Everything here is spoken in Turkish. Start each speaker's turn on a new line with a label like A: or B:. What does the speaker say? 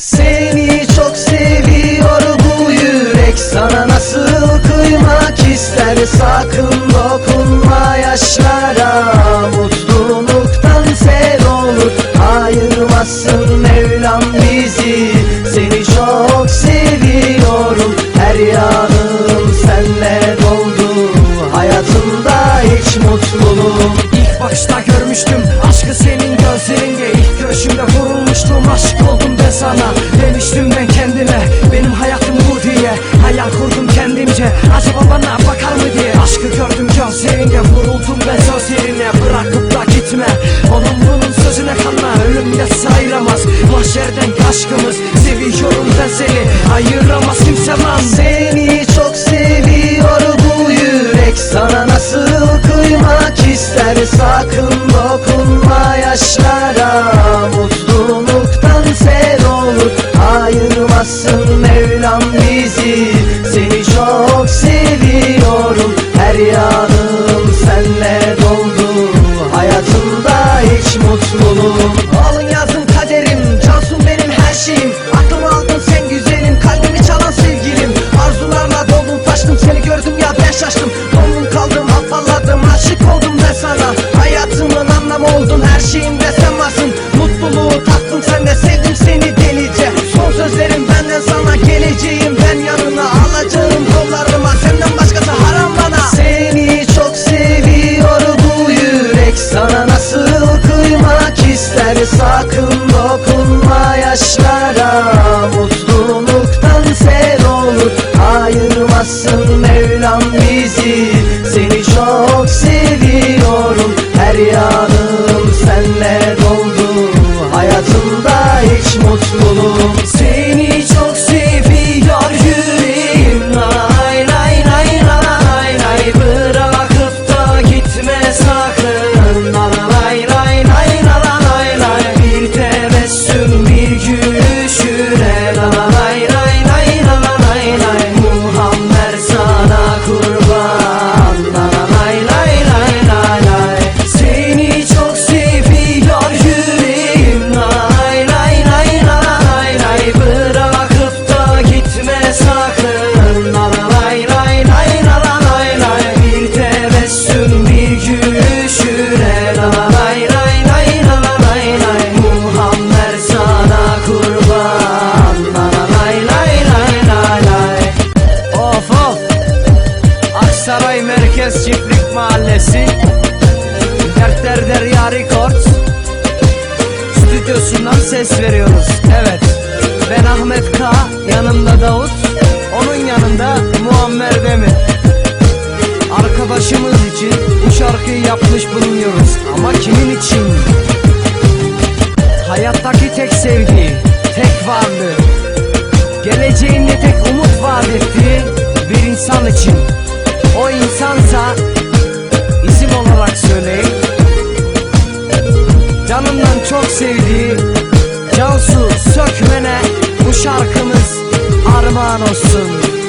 A: Seni çok seviyor bu yürek. Sana nasıl kıymak ister? Sakın dokunma yaşlara. Mutluluktan sen olur. Ayırmasın Mevlam bizi. Seni çok seviyorum. Her yanım senle doldu. Hayatımda hiç mutluluğum
B: İlk bakışta görmüştüm vurulmuştum aşık oldum ben sana. Demiştim ben kendime benim hayatım bu diye. Hayal kurdum kendimce acaba bana bakar mı diye. Aşkı gördüm gözlerinde vuruldum ben sözlerine Bırakıp da gitme onun bunun sözüne kanma Ölüm yatsa ayıramaz mahşerden aşkımız. Seviyorum ben seni ayıramaz kimse lan.
A: Seni çok Ayırmasın Mevlam bizi? Seni çok seviyorum. Her yanım senle doldu. Hayatımda hiç mutluluğum Alın ister Sakın dokunma yaşlara. Mutluluktan sel olur Ayırmasın Mevlam bizi. Seni çok seviyorum Her yanım
B: Stüdyosundan ses veriyoruz. Evet. Ben Ahmet K Yanımda Davut Onun yanında Muammer Demir. Arkadaşımız için bu şarkıyı yapmış bulunuyoruz. Ama kimin için? Hayattaki tek sevdiği Tek varlığı Geleceğinde tek umut vaat ettiği bir insan için. O insansa isim olarak söyleyin Çok sevdiği Cansu Sökmen'e bu şarkımız armağan olsun